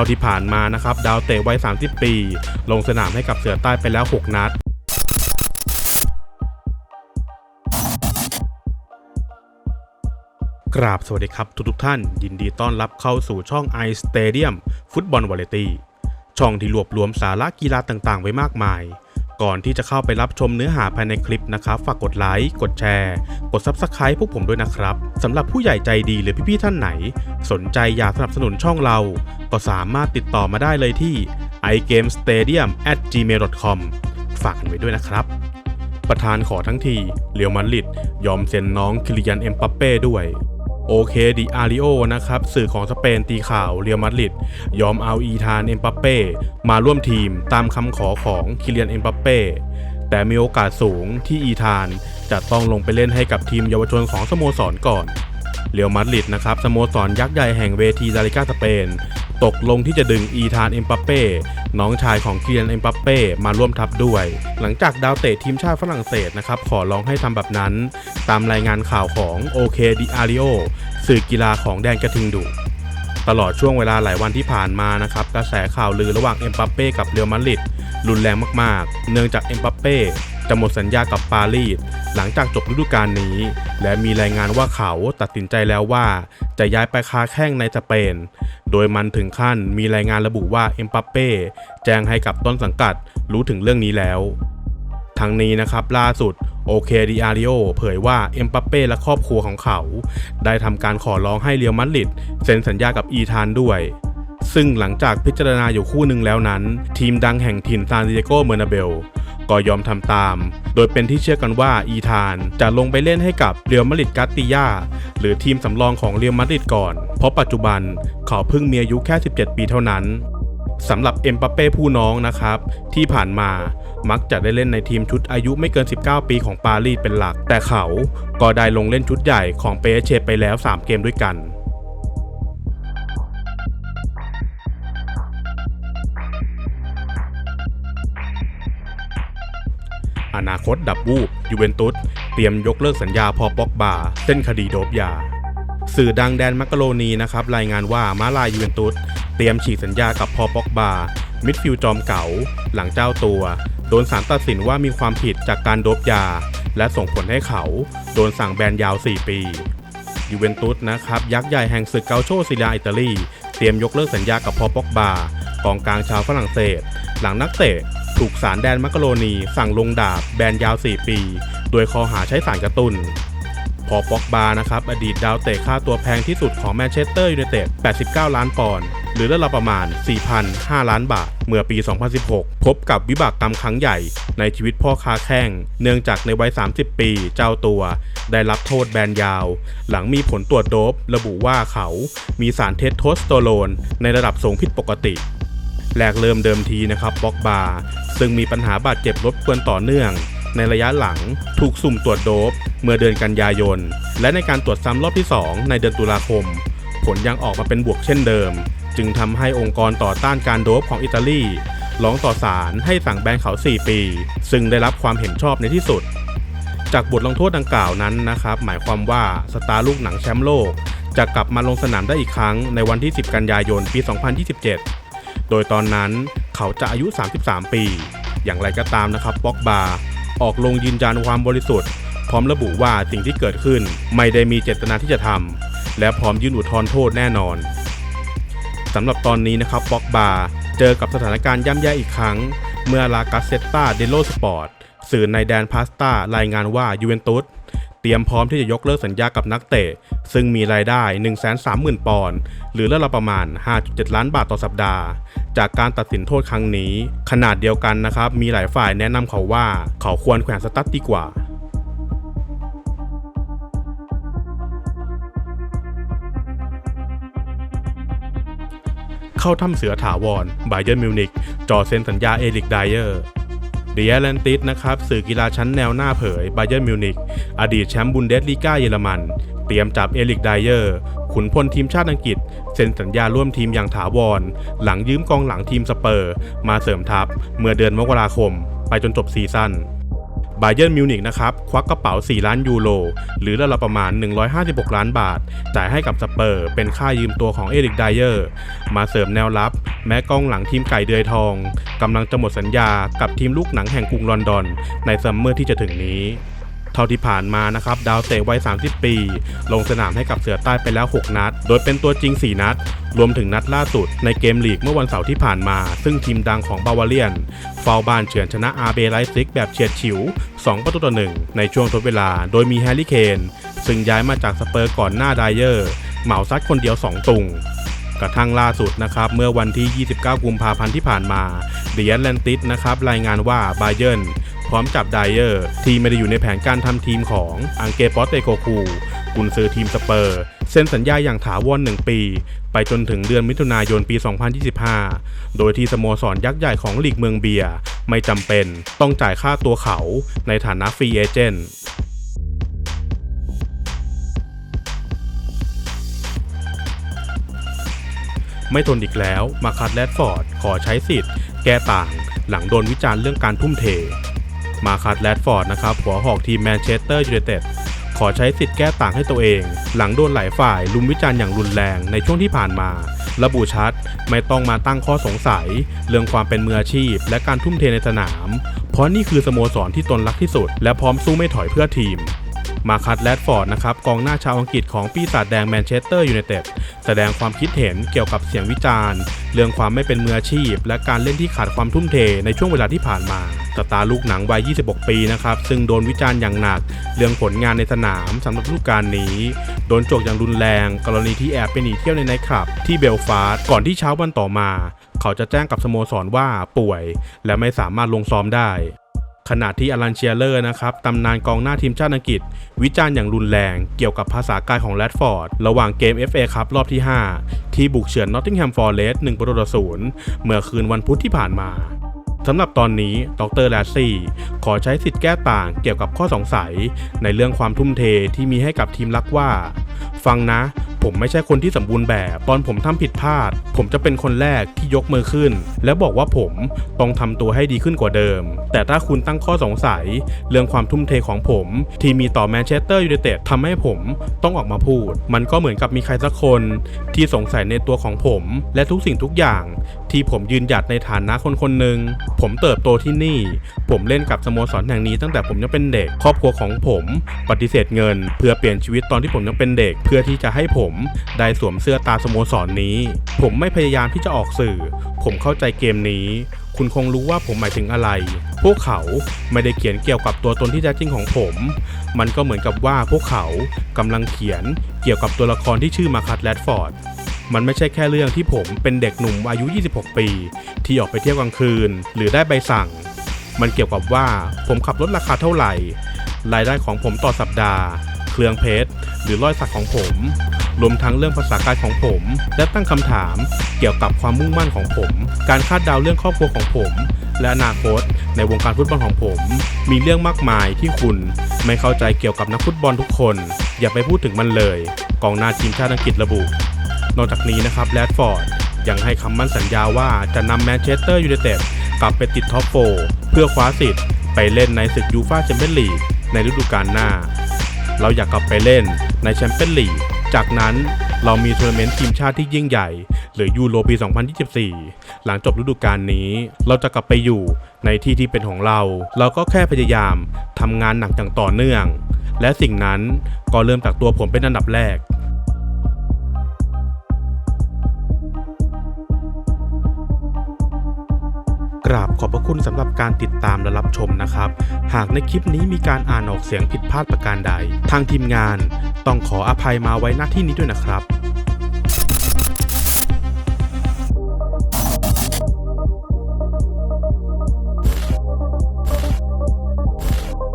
ท่าที่ผ่านมานะครับ ดาวเตะวัย 30 ปี ลงสนามให้กับเสือใต้ไปแล้ว 6 นัดกราบสวัสดีครับทุกทุกท่าน ยินดีต้อนรับเข้าสู่ช่อง i Stadium ฟุตบอลวาเลตี้ช่องที่รวบรวมสาระกีฬาต่างๆ ไว้มากมาย ก่อนที่จะเข้าไปรับชมเนื้อหาภายในคลิปนะครับ ฝากกดไลค์ กดแชร์ กด Subscribe พวกผมด้วยนะครับสำหรับผู้ใหญ่ใจดีหรือพี่ๆท่านไหน สนใจอยากสนับสนุนช่องเรา ก็สามารถติดต่อมาได้เลยที่ iGameStadium@gmail.com ฝากกันไว้ด้วยนะครับ ประธานขอทั้งทีเรียวมันลิดยอมเซ็นน้องคิลิยันเอ็มปัปเป้ด้วย โอเคดิอาริโอนะครับ สื่อของสเปนตีข่าวเรียวมาดริดยอมเอาอีธานเอ็มปัปเป้มาร่วมทีมตามคำขอของคิเลียนเอ็มปัปเป้แต่มีโอกาสสูงที่อีธานจะต้องลงไปเล่นให้กับทีมเยาวชนของสโมสรก่อนเรียวมาดริดนะครับสโมสรยักษ์ใหญ่แห่งเวทีลาลิกาสเปน ตกลงที่จะดึงอีธานเอ็มปัปเป้ น้องชายของเคียนเอ็มปัปเป้มาร่วมทัพด้วย หลังจากดาวเตะทีมชาติฝรั่งเศสนะครับขอร้องให้ทำแบบนั้น ตามรายงานข่าวของโอเคดิอาริโอสื่อกีฬาของแดนกระทิงดุตลอดช่วงเวลาหลายวันที่ผ่านมานะครับกระแสข่าวลือระหว่างเอ็มปัปเป้กับเรอัลมาดริดรุนแรงมากๆ เนื่องจากเอ็มปัปเป้ จะหมดสัญญากับปารีสหลังจากจบฤดูกาลนี้ และมีรายงานว่าเขาตัดสินใจแล้วว่า จะย้ายไปค้าแข้งในสเปน โดยมันถึงขั้นมีรายงานระบุว่าเอ็มปัปเป้แจ้งให้กับต้นสังกัดรู้ถึงเรื่องนี้แล้วทั้งนี้นะครับล่าสุดโอเคดิอาริโอเผยว่าเอ็มปัปเป้และครอบครัวของเขา ได้ทำการขอร้องให้เรียวมัดริดเซ็นสัญญากับอีธานด้วย ซึ่งหลังจากพิจารณาอยู่คู่หนึ่งแล้วนั้น ทีมดังแห่งถิ่นซานดิเอโกเมอร์นาเบล ก็ยอมทำตาม โดยเป็นที่เชื่อกันว่าอีธานจะลงไปเล่นให้กับเรียวมาดริดกาติยาหรือทีมสำรองของเรียวมาดริดก่อน เพราะปัจจุบันเขาเพิ่งมีอายุแค่ 17 ปีเท่านั้นสำหรับเอ็มปัปเป้ผู้น้องนะครับ ที่ผ่านมามักจะได้เล่นในทีมชุดอายุไม่เกิน 19 ปีของปารีสเป็นหลัก แต่เขาก็ได้ลงเล่นชุดใหญ่ของเปเชไปแล้ว 3 เกมด้วยกัน อนาคตดับวูบยูเวนตุสเตรียมยกเลิกสัญญาพอปอกบาเส้นคดีโดบยา สื่อดังแดนมักกะโรนีนะครับรายงานว่ามาลายยูเวนตุสเตรียมฉีกสัญญากับพอปอกบามิดฟิลจอมเก๋าหลังเจ้าตัว โดนศาลตัดสินว่ามีความผิดจากการโดบยา และส่งผลให้เขา โดนสั่งแบนยาว 4 ปียูเวนตุสนะครับยักษ์ใหญ่แห่งศึกเกาโชซิลาอิตาลี เตรียมยกเลิกสัญญากับพอปอกบากองกลางชาวฝรั่งเศส หลังนักเตะ ถูกศาลแดนมักกะโรนีสั่งลงดาบแบนยาว 4 ปี โดยข้อหาใช้สารกระตุน้นพอป็อกบานะครับ อดีตดาวเตะค่าตัวแพงที่สุดของแมนเชสเตอร์ยูไนเต็ด 89 ล้านปอนด์ หรือราวๆประมาณ 4,005 ล้านบาท เมื่อปี 2016 พบกับวิบากกรรมครั้งใหญ่ในชีวิตพ่อค้าแข้ง เนื่องจากในวัย 30 ปีเจ้าตัว ได้รับโทษแบนยาว หลังมีผลตรวจโดบระบุว่าเขา มีสารเทสโทสเตอโรนในระดับสูงผิดปกติ แรกเริ่มเดิมทีนะครับบ็อกบาซึ่งมีปัญหาบาดเจ็บรบกวนต่อเนื่อง ในระยะหลังถูกสุ่มตรวจโดบเมื่อเดือนกันยายน และในการตรวจซ้ำรอบที่ 2 ในเดือนตุลาคม ผลยังออกมาเป็นบวกเช่นเดิม จึงทำให้องค์กรต่อต้านการโดบของอิตาลีร้องต่อศาลให้สั่งแบนเขา 4 ปี ซึ่งได้รับความเห็นชอบในที่สุด จากบทลงโทษดังกล่าวนั้นนะครับ หมายความว่าสตาร์ลูกหนังแชมป์โลก จะกลับมาลงสนามได้อีกครั้งในวันที่ 10 กันยายนปี 2027 โดยตอนนั้นเขาจะอายุ 33 ปี อย่างไรก็ตามนะครับป็อกบาออกลงยืนยันความบริสุทธิ์ พร้อมระบุว่าสิ่งที่เกิดขึ้นไม่ได้มีเจตนาที่จะทำและพร้อมยื่นอุทธรณ์โทษแน่นอนสำหรับตอนนี้นะครับป็อกบาเจอกับสถานการณ์ย่ำแย่อีกครั้ง เมื่อลากาเซตตาเดโลสปอร์ตสื่อในแดนพาสตารายงานว่ายูเวนตุส เตรียมพร้อมที่จะยกเลิกสัญญากับนักเตะ ซึ่งมีรายได้ 130,000 ปอนด์หรือราวๆประมาณ 5.7 ล้านบาทต่อสัปดาห์ จากการตัดสินโทษครั้งนี้ ขนาดเดียวกันนะครับ มีหลายฝ่ายแนะนำเขาว่าเขาควรแขวนสตั๊ดดีกว่าเข้าถ้ำเสือถาวรบาเย r n มิวนิกจอเซ็นสัญญาเอริกไดเออร์ เดียแลนติสนะครับสื่อกีฬาชั้นแนวหน้าเผยไบเยอร์มิวนิกอดีตแชมป์บุนเดสลีกาเยอรมัน เตรียมจับเอลิกไดเออร์ ขุนพลทีมชาติอังกฤษ เซ็นสัญญาร่วมทีมอย่างถาวร หลังยืมกองหลังทีมสเปอร์ มาเสริมทัพ เมื่อเดือนมกราคม ไปจนจบซีซั่น บาเยิร์นมิวนิกนะครับควักกระเป๋า 4 ล้านยูโรหรือราวๆประมาณ 156 ล้านบาท จ่ายให้กับสเปอร์ เป็นค่ายืมตัวของเอริกไดเยอร์มาเสริมแนวรับ แม้กองหลังทีมไก่เดือยทองกำลังจะหมดสัญญากับทีมลูกหนังแห่งกรุงลอนดอน ในซัมเมอร์ที่จะถึงนี้ ท่าที่ผ่านมานะครับดาวเตะวัย 30 ปี ลงสนามให้กับเสือใต้ไปแล้ว 6 นัด โดยเป็นตัวจริง 4 นัด รวมถึงนัดล่าสุดในเกมลีกเมื่อวันเสาร์ที่ผ่านมา ซึ่งทีมดังของบาวาเลียนฟาวบานเฉือนชนะอาเบไลซิกแบบเฉียดฉิว 2 ประตูต่อ1ในช่วงทดเวลา โดยมีแฮร์รี่เคนซึ่งย้ายมาจากสเปอร์ก่อนหน้าไดเยอร์ เหมาซัดคนเดียว 2 ตุงกระทั่งล่าสุดนะครับเมื่อวันที่ 29 กุมภาพันธ์ที่ผ่านมาเดียนแลนติสนะครับรายงานว่าบาเยิร์น พร้อมจับไดเยอร์ที่ไม่ได้อยู่ในแผนการทำทีมของอังเกปอสเตโกคูกุนซือทีมสเปอร์ เซ็นสัญญาอย่างถาวร1ปี ไปจนถึงเดือนมิถุนายนปี 2025 โดยที่สโมสรยักษ์ใหญ่ของลีกเมืองเบียร์ไม่จำเป็นต้องจ่ายค่าตัวเขาในฐานะฟรีเอเจนต์ไม่ทนอีกแล้ว มาคัดแรดฟอร์ด ขอใช้สิทธิ์ แก้ต่าง หลังโดนวิจารณ์เรื่องการทุ่มเท มาคัดแรดฟอร์ดนะครับหัวหอกทีมแมนเชสเตอร์ยูไนเต็ดขอใช้สิทธิ์แก้ต่างให้ตัวเอง หลังโดนหลายฝ่ายลุมวิจารณ์อย่างรุนแรงในช่วงที่ผ่านมา ระบุชัดไม่ต้องมาตั้งข้อสงสัย เรื่องความเป็นมืออาชีพ และการทุ่มเทในสนาม เพราะนี่คือสโมสรที่ตนรักที่สุด และพร้อมสู้ไม่ถอยเพื่อทีมมาคัดแรดฟอร์ดนะครับกองหน้าชาวอังกฤษของปีศาจแดงแมนเชสเตอร์ยูไนเต็ด แสดงความคิดเห็นเกี่ยวกับเสียงวิจารณ์ เรื่องความไม่เป็นมืออาชีพ และการเล่นที่ขาดความทุ่มเทในช่วงเวลาที่ผ่านมาสตาร์ลูกหนังวัย 26 ปีนะครับ ซึ่งโดนวิจารณ์อย่างหนัก เรื่องผลงานในสนามสำหรับฤดูกกาลนี้ โดนโจกอย่างรุนแรง กรณีที่แอบไปหนีเที่ยวในไนท์คลับ ที่เบลฟาสต์ก่อนที่เช้าวันต่อมา เขาจะแจ้งกับสโมสรว่าป่วย และไม่สามารถลงซ้อมได้ ขณะที่อลันเชียเลอร์นะครับตำนานกองหน้าทีมชาติอังกฤษ วิจารณ์อย่างรุนแรงเกี่ยวกับภาษากายของแรดฟอร์ด ระหว่างเกม FA ครับรอบที่ 5 ที่บุกเฉือนนอตติงแฮมฟอร์เรสต์1ประตูต่อศูนย์เมื่อคืนวันพุธที่ผ่านมาสำหรับตอนนี้ ดรแลซี่ ขอใช้สิทธิ์แก้ต่างเกี่ยวกับข้อสงสัย ในเรื่องความทุ่มเทที่มีให้กับทีมรักว่า ฟังนะผมไม่ใช่คนที่สมบูรณ์แบบ ตอนผมทำผิดพลาด ผมจะเป็นคนแรกที่ยกมือขึ้น และบอกว่าผมต้องทำตัวให้ดีขึ้นกว่าเดิม แต่ถ้าคุณตั้งข้อสงสัย เรื่องความทุ่มเทของผม ที่มีต่อแมนเชสเตอร์ยูไนเต็ดทำให้ผมต้องออกมาพูด มันก็เหมือนกับมีใครสักคน ที่สงสัยในตัวของผม และทุกสิ่งทุกอย่าง ที่ผมยืนหยัดในฐานะคนคนหนึ่งผมเติบโตที่นี่ ผมเล่นกับสโมสรแห่งนี้ตั้งแต่ผมยังเป็นเด็ก ครอบครัวของผม ปฏิเสธเงิน เพื่อเปลี่ยนชีวิตตอนที่ผมยังเป็นเด็ก เพื่อที่จะให้ผมได้สวมเสื้อตาสโมสรนนี้ ผมไม่พยายามที่จะออกสื่อ ผมเข้าใจเกมนี้ คุณคงรู้ว่าผมหมายถึงอะไร พวกเขาไม่ได้เขียนเกี่ยวกับตัวตนที่แท้จริงของผม มันก็เหมือนกับว่าพวกเขากำลังเขียนเกี่ยวกับตัวละครที่ชื่อมาคัตแรดฟอร์ดมันไม่ใช่แค่เรื่องที่ผมเป็นเด็กหนุ่มอายุ 26 ปี ที่ออกไปเที่ยวกลางคืน หรือได้ใบสั่ง มันเกี่ยวกับว่าผมขับรถราคาเท่าไหร่ รายได้ของผมต่อสัปดาห์ เครื่องเพชร หรือรอยสักของผม รวมทั้งเรื่องภาษากายของผม และตั้งคำถามเกี่ยวกับความมุ่งมั่นของผม การคาดเดาเรื่องครอบครัวของผม และอนาคต ในวงการฟุตบอลของผม มีเรื่องมากมายที่คุณไม่เข้าใจเกี่ยวกับนักฟุตบอลทุกคน อย่าไปพูดถึงมันเลย กองหน้าทีมชาติอังกฤษระบุ นอกจากนี้นะครับแรดฟอร์ดยังให้คำมั่นสัญญาว่าจะนำแมนเชสเตอร์ยูไนเต็ดกลับไปติดท็อปโฟร์เพื่อคว้าสิทธิ์ไปเล่นในศึกยูฟ่าแชมเปี้ยนลีกในฤดูกาลหน้า เราอยากกลับไปเล่นในแชมเปี้ยนลีก จากนั้นเรามีทัวร์นาเมนต์ทีมชาติที่ยิ่งใหญ่ หรือยูโรปี 2024 หลังจบฤดูกาลนี้ เราจะกลับไปอยู่ในที่ที่เป็นของเรา เราก็แค่พยายามทำงานหนักอย่างต่อเนื่อง และสิ่งนั้นก็เริ่มจากตัวผมเป็นอันดับแรก กราบขอบพระคุณสำหรับการติดตามและรับชมนะครับ หากในคลิปนี้มีการอ่านออกเสียงผิดพลาดประการใด ทางทีมงานต้องขออภัยมาไว้ณที่นี้ด้วยนะครับ